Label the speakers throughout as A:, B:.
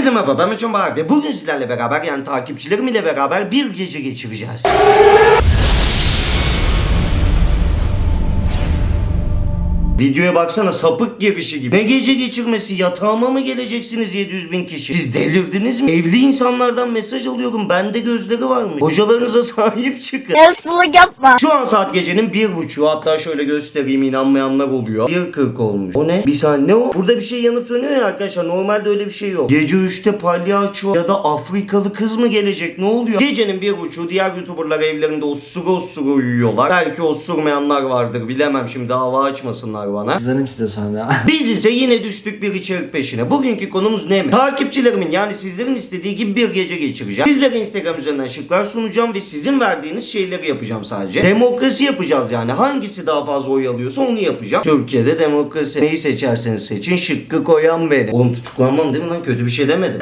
A: Herkese merhaba ben Meçhan Bahar ve bugün sizlerle beraber yani takipçilerim ile beraber bir gece geçireceğiz. Videoya baksana sapık girişi gibi. Ne gece geçirmesi yatağıma mı geleceksiniz 700 bin kişi? Siz delirdiniz mi? Evli insanlardan mesaj alıyorum. Bende gözleri varmış. Hocalarınıza sahip çıkın.
B: Yasılık yapma.
A: Şu an saat gecenin bir buçuğu hatta şöyle göstereyim inanmayanlar oluyor. 1.40 olmuş. O ne? Bir saniye ne o? Burada bir şey yanıp sönüyor ya arkadaşlar normalde öyle bir şey yok. Gece 3'te palyaço ya da Afrikalı kız mı gelecek ne oluyor? Gecenin bir buçuğu diğer youtuberlar evlerinde osuru osuru uyuyorlar. Belki osurmayanlar vardır bilemem şimdi dava açmasınlar bana.
C: Kızarım size sonra.
A: Biz ise yine düştük bir içerik peşine. Bugünkü konumuz ne mi? Takipçilerimin yani sizlerin istediği gibi bir gece geçireceğim. Sizlere Instagram üzerinden şıklar sunacağım ve sizin verdiğiniz şeyleri yapacağım sadece. Demokrasi yapacağız yani. Hangisi daha fazla oy alıyorsa onu yapacağım. Türkiye'de demokrasi. Neyi seçerseniz seçin şıkkı koyan beni. Oğlum tutuklanmam değil mi lan? Kötü bir şey demedim.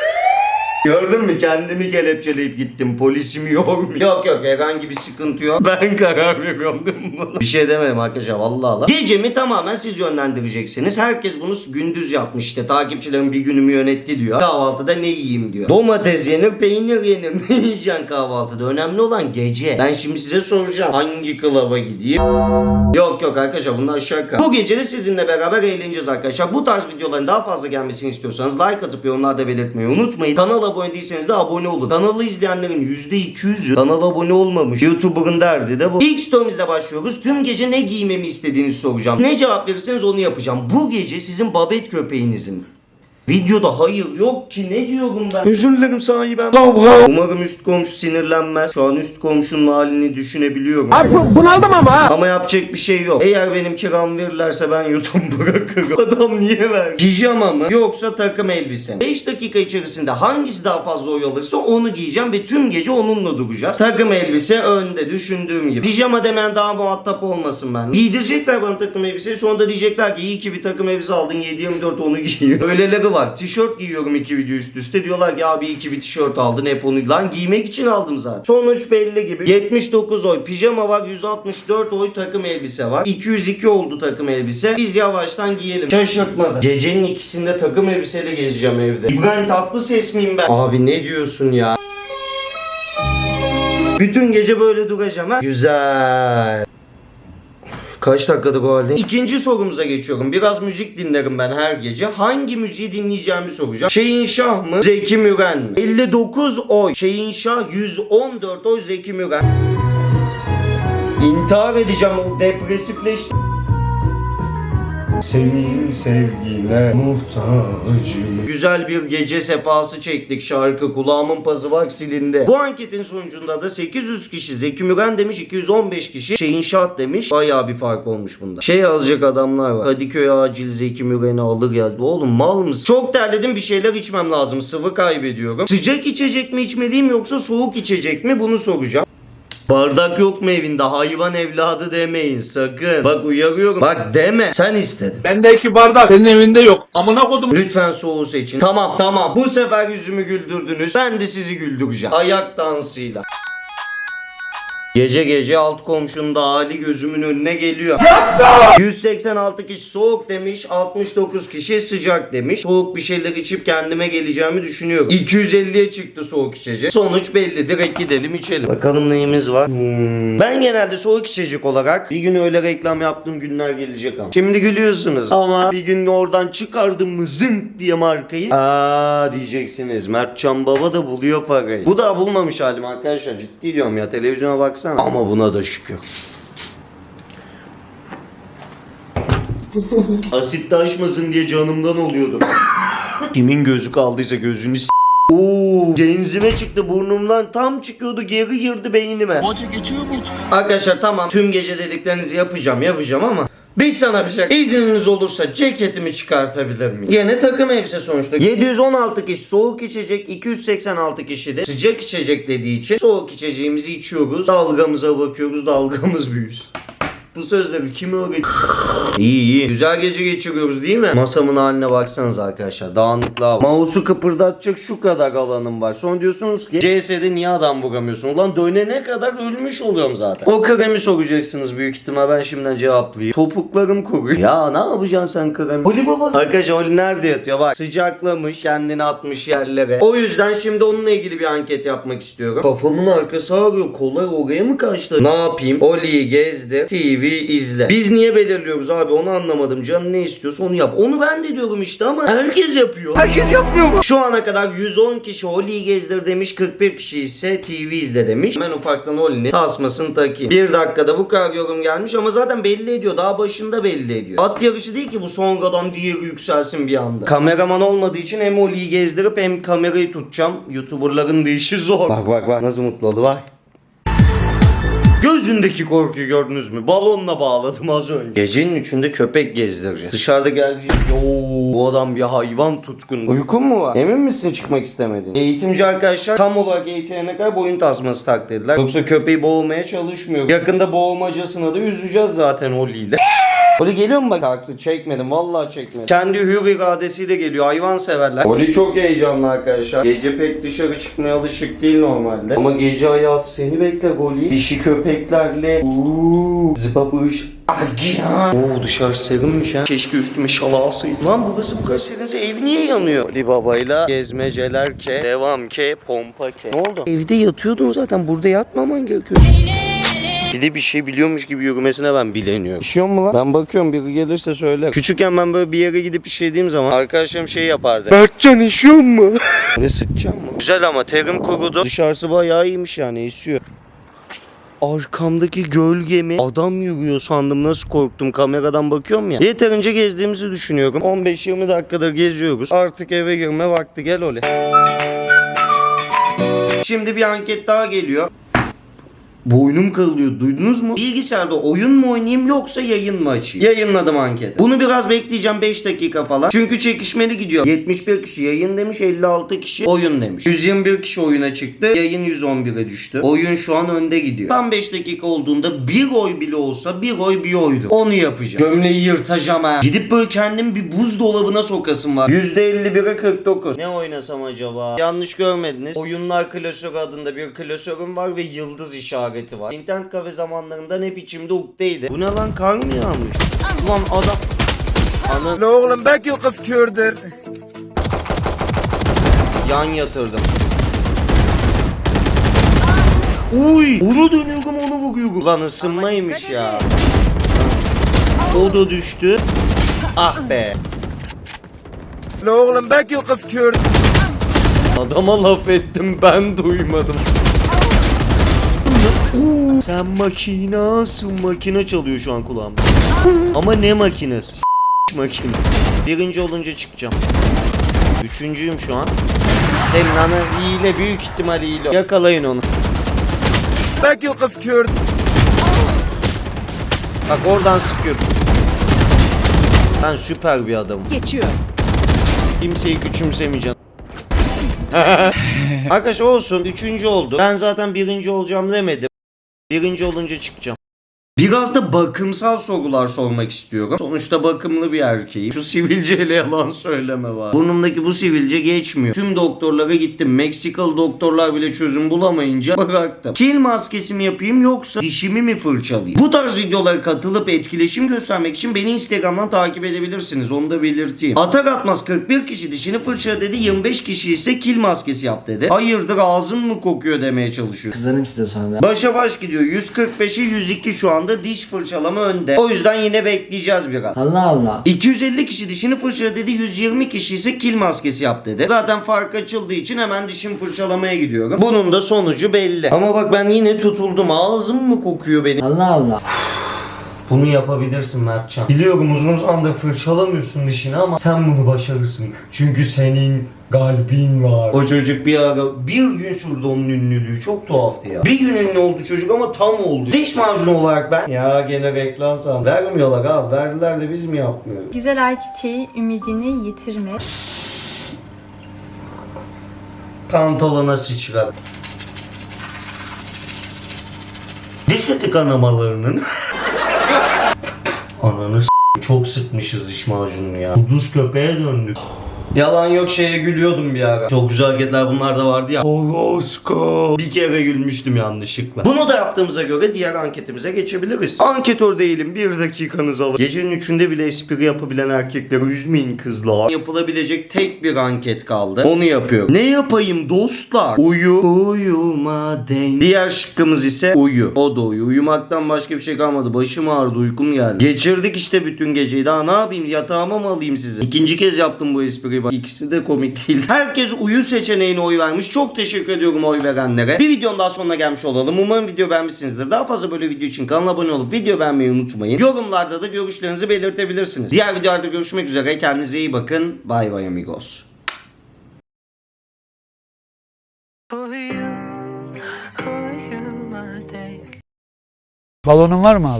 A: Gördün mü kendimi kelepçeleyip gittim polisimi yormuyor. Yok yok herhangi bir sıkıntı yok. Ben karar veriyorum değil mi buna? Bir şey demedim arkadaşlar vallahi. Allah. Gecemi tamamen siz yönlendireceksiniz. Herkes bunu gündüz yapmış işte takipçilerim bir günümü yönetti diyor. Kahvaltıda ne yiyeyim diyor. Domates yenir peynir yenir. Ne yiyeceksin kahvaltıda? Önemli olan gece. Ben şimdi size soracağım. Hangi klaba gideyim? Yok yok arkadaşlar bunlar şaka. Bu gece de sizinle beraber eğleneceğiz arkadaşlar. Bu tarz videoların daha fazla gelmesini istiyorsanız like atıp yorumlarda belirtmeyi unutmayın. Kanala abone değilseniz de abone olun. Kanalı izleyenlerin %200'ü kanala abone olmamış. YouTuber'ın derdi de bu. İlk story'mizle başlıyoruz. Tüm gece ne giymemi istediğinizi soracağım. Ne cevap verirseniz onu yapacağım. Bu gece sizin babet köpeğinizin Videoda hayır yok ki ne diyorum ben? Özür dilerim sahibim. Umarım üst komşu sinirlenmez. Şu an üst komşunun halini düşünebiliyorum.
D: Abi bunaldım ama ha.
A: Ama yapacak bir şey yok. Eğer benim kiram verirlerse ben YouTube bırakırım. Adam niye ver? Pijama mı? Yoksa takım elbise mi? 5 dakika içerisinde hangisi daha fazla oy alırsa onu giyeceğim ve tüm gece onunla duracağız. Takım elbise önde düşündüğüm gibi. Pijama demen daha muhatap olmasın ben. Giydirecekler bana takım elbiseyi sonra da diyecekler ki iyi ki bir takım elbise aldın 7-24 onu giyiyor. Öyleleri var. Tişört giyiyorum iki video üst üste. Diyorlar ki abi iyi ki bir tişört aldın hep onu. Lan giymek için aldım zaten. Sonuç belli gibi. 79 oy pijama var 164 oy takım elbise var. 202 oldu takım elbise. Biz yavaştan giyelim. Şaşırtmadı. Gecenin ikisinde takım elbiseyle gezeceğim evde. İbrahim Tatlıses miyim ben? Abi ne diyorsun ya? Bütün gece böyle duracağım ha. Güzel. Kaç dakikada bu halde? İkinci sorumuza geçiyorum. Biraz müzik dinlerim ben her gece. Hangi müziği dinleyeceğimi soracağım. Şeyin Şah mı? Zeki Müren mi? 59 oy. Şeyin Şah 114 oy Zeki Müren. İntihar edeceğim depresifleştim. Senin sevgine muhtacım. Güzel bir gece sefası çektik şarkı. Kulağımın pazı var silindi. Bu anketin sonucunda da 800 kişi Zeki Müren demiş, 215 kişi Şeyin Şah demiş. Bayağı bir fark olmuş bunda. Şey yazacak adamlar var. Kadıköy acil Zeki Müren'i alır yazdı. Oğlum mal mısın? Çok terledim bir şeyler içmem lazım. Sıvı kaybediyorum. Sıcak içecek mi içmeliyim yoksa soğuk içecek mi? Bunu soracağım. Bardak yok mu evinde? Hayvan evladı demeyin sakın. Bak uyarıyorum. Bak deme. Sen istedin.
D: Bende iki bardak. Senin evinde yok. Amına kodum.
A: Lütfen soğuğu seçin. Tamam tamam. Bu sefer yüzümü güldürdünüz. Ben de sizi güldüreceğim. Ayak dansıyla. Gece gece alt komşunun da hali gözümün önüne geliyor. 186 kişi soğuk demiş, 69 kişi sıcak demiş. Soğuk bir şeyler içip kendime geleceğimi düşünüyorum. 250'ye çıktı soğuk içecek. Sonuç belli. Direkt gidelim içelim. Bakalım neyimiz var. Hmm. Ben genelde soğuk içecek olarak bir gün öyle reklam yaptığım günler gelecek ama. Şimdi gülüyorsunuz ama bir gün oradan çıkardım mı zınk diye markayı. Aa diyeceksiniz. Mertcan Baba da buluyor parayı. Bu da bulmamış halim arkadaşlar. Ciddi diyorum ya. Televizyona baksana. Ama buna da şükür. Asit taşmasın diye canımdan oluyordum. Kimin gözü kaldıysa gözünü s- Oo, genzime çıktı burnumdan tam çıkıyordu geri girdi beynime.
D: Acı geçiyor mu?
A: Arkadaşlar tamam tüm gece dediklerinizi yapacağım yapacağım ama bir sana bir şey. İzniniz olursa ceketimi çıkartabilir miyim? Yine takım elbise sonuçta. 716 kişi soğuk içecek, 286 kişi de sıcak içecek dediği için soğuk içeceğimizi içiyoruz. Dalgamıza bakıyoruz, dalgamız büyüsün. Bu sözleri kim öğretti? iyi iyi. Güzel gece geçiriyoruz değil mi? Masamın haline baksanız arkadaşlar. Dağınıklığa bak. Mouse'u kıpırdatacak şu kadar alanım var. Sonra diyorsunuz ki CS'de niye adam vuramıyorsun? Ulan dönene kadar ölmüş oluyorum zaten. O kremi soracaksınız büyük ihtimal. Ben şimdiden cevaplayayım. Topuklarım kuruyor. Ya ne yapacaksın sen kremi? Oli baba. Arkadaşlar Oli nerede yatıyor? Bak sıcaklamış kendini atmış yerlere. O yüzden şimdi onunla ilgili bir anket yapmak istiyorum. Kafamın arkası ağrıyor. Kolay oraya mı kaçtı? Ne yapayım? Oli'yi gezdir. TV izle. Biz niye belirliyoruz abi onu anlamadım. Canın ne istiyorsa onu yap. Onu ben de diyorum işte ama herkes yapıyor. Herkes yapmıyor. Şu ana kadar 110 kişi Oli'yi gezdir demiş. 41 kişi ise TV izle demiş. Ben ufaktan Oli'nin tasmasını takayım. Bir dakikada bu kadar yorum gelmiş ama zaten belli ediyor. Daha başında belli ediyor. At yarışı değil ki bu sonradan diğeri yükselsin bir anda. Kameraman olmadığı için hem Oli'yi gezdirip hem kamerayı tutacağım. Youtuberların da işi zor. Bak bak bak nasıl mutlu oldu bak. Gözündeki korkuyu gördünüz mü? Balonla bağladım az önce. Gecenin üçünde köpek gezdireceğiz. Dışarıda gelecek. Oo, bu adam bir hayvan tutkun. Uykun mu var? Emin misin çıkmak istemedin? Eğitimci arkadaşlar tam olarak eğitimine kadar boyun tasması tak. Yoksa köpeği boğmaya çalışmıyor. Yakında boğmacasına da yüzeceğiz zaten Oli ile. Oli geliyor mu bak? Kalktı çekmedim vallahi çekmedim. Kendi hür iradesiyle geliyor hayvan severler. Oli çok heyecanlı arkadaşlar. Gece pek dışarı çıkmaya alışık değil normalde. Ama gece hayatı seni bekler Oli. Dişi köpeklerle. Uuu. Zıpapış. Agyan. Oo dışarı serinmiş ha. Keşke üstüme şal alsaydım. Lan burası bu kadar serinse ev niye yanıyor? Ali babayla gezmeceler ke. Devam ke. Pompa ke. Ne oldu? Evde yatıyordun zaten. Burada yatmaman gerekiyor. Bir de bir şey biliyormuş gibi yürümesine ben bileniyorum. İşiyor mu lan? Ben bakıyorum biri gelirse söyler. Küçükken ben böyle bir yere gidip işediğim zaman arkadaşlarım şey yapardı. Berkcan işiyor mu? Böyle sıkacağım mı? Güzel ama terim kurudu. Dışarısı bayağı iyiymiş yani esiyor. Arkamdaki gölgemi adam yürüyor sandım nasıl korktum kameradan bakıyorum ya. Yeterince gezdiğimizi düşünüyorum. 15-20 dakikadır geziyoruz. Artık eve girme vakti gel ole. Şimdi bir anket daha geliyor. Boynum kırılıyor duydunuz mu? Bilgisayarda oyun mu oynayayım yoksa yayın mı açayım? Yayınladım anketi. Bunu biraz bekleyeceğim 5 dakika falan. Çünkü çekişmeli gidiyor. 71 kişi yayın demiş 56 kişi oyun demiş. 121 kişi oyuna çıktı. Yayın 111'e düştü. Oyun şu an önde gidiyor. Tam 5 dakika olduğunda bir oy bile olsa bir oy bir oydu. Onu yapacağım. Gömleği yırtacağım ha. Gidip böyle kendimi bir buzdolabına sokasım var. %51'e 49. Ne oynasam acaba? Yanlış görmediniz. Oyunlar klasörü adında bir klasörüm var ve yıldız işareti var. İnternet kafe zamanlarından hep içimde ukteydi. Bu ne lan kar mı yağmış? Ulan adam... Anı...
B: oğlum belki kız kördür.
A: Yan yatırdım. Uy! Onu dönüyorum onu vuruyorum. Lan ısınmaymış ya. O da düştü. Ah be.
B: La oğlum belki kız kördür.
A: Adama laf ettim ben duymadım. Oo, Sen makinasın. Makine çalıyor şu an kulağımda. Ama ne makinesi? S- makine. Birinci olunca çıkacağım. Üçüncüyüm şu an. Senin ana hile büyük ihtimal hile. Yakalayın onu.
B: Belki kız kördür.
A: Bak oradan sıkıyorum. Ben süper bir adamım.
C: Geçiyor.
A: Kimseyi küçümsemeyeceğim. Arkadaş olsun. Üçüncü oldu. Ben zaten birinci olacağım demedim. Birinci olunca çıkacağım. Biraz da bakımsal sorular sormak istiyorum. Sonuçta bakımlı bir erkeğim. Şu sivilceyle yalan söyleme var. Burnumdaki bu sivilce geçmiyor. Tüm doktorlara gittim. Meksikalı doktorlar bile çözüm bulamayınca bıraktım. Kil maskesi mi yapayım yoksa dişimi mi fırçalayayım? Bu tarz videolara katılıp etkileşim göstermek için beni Instagram'dan takip edebilirsiniz. Onu da belirteyim. Atak atmaz 41 kişi dişini fırça dedi. 25 kişi ise kil maskesi yap dedi. Hayırdır ağzın mı kokuyor demeye çalışıyor.
E: Kızarım size sonra.
A: Başa baş gidiyor. 145'e 102 şu anda diş fırçalama önde. O yüzden yine bekleyeceğiz biraz.
E: Allah Allah.
A: 250 kişi dişini fırçala dedi. 120 kişi ise kil maskesi yap dedi. Zaten fark açıldığı için hemen dişimi fırçalamaya gidiyorum. Bunun da sonucu belli. Ama bak ben yine tutuldum. Ağzım mı kokuyor benim?
E: Allah Allah.
A: Bunu yapabilirsin Mertcan. Biliyorum uzun zamandır fırçalamıyorsun dişini ama sen bunu başarırsın. Çünkü senin kalbin var. O çocuk bir ara bir gün sürdü onun ünlülüğü. Çok tuhaftı ya. Bir gün ünlü oldu çocuk ama tam oldu. Diş macunu olarak ben. Ya gene reklam sandım. Vermiyorlar abi. Verdiler de biz mi yapmıyoruz?
F: Güzel ay çiçeği ümidini yitirme.
A: Pantolona sıçrar. Diş eti kanamalarının Ananı s- çok sıkmışız diş macununu ya. Kuduz köpeğe döndük. Yalan yok şeye gülüyordum bir ara. Çok güzel hareketler bunlar da vardı ya. Horoskop. Bir kere gülmüştüm yanlışlıkla. Bunu da yaptığımıza göre diğer anketimize geçebiliriz. Anketör değilim bir dakikanızı alın. Gecenin üçünde bile espri yapabilen erkekleri üzmeyin kızlar. Yapılabilecek tek bir anket kaldı. Onu yapıyorum. Ne yapayım dostlar? Uyu. Uyuma denk. Diğer şıkkımız ise uyu. O da uyu. Uyumaktan başka bir şey kalmadı. Başım ağrıdı uykum geldi. Geçirdik işte bütün geceyi. Daha ne yapayım? Yatağıma mı alayım sizi? İkinci kez yaptım bu espriyi. Bak ikisi de komik değil. Herkes uyu seçeneğine oy vermiş. Çok teşekkür ediyorum oy verenlere. Bir videonun daha sonuna gelmiş olalım. Umarım video beğenmişsinizdir. Daha fazla böyle video için kanala abone olup video beğenmeyi unutmayın. Yorumlarda da görüşlerinizi belirtebilirsiniz. Diğer videolarda görüşmek üzere. Kendinize iyi bakın. Bay bay amigos.
C: Balonun var mı abi?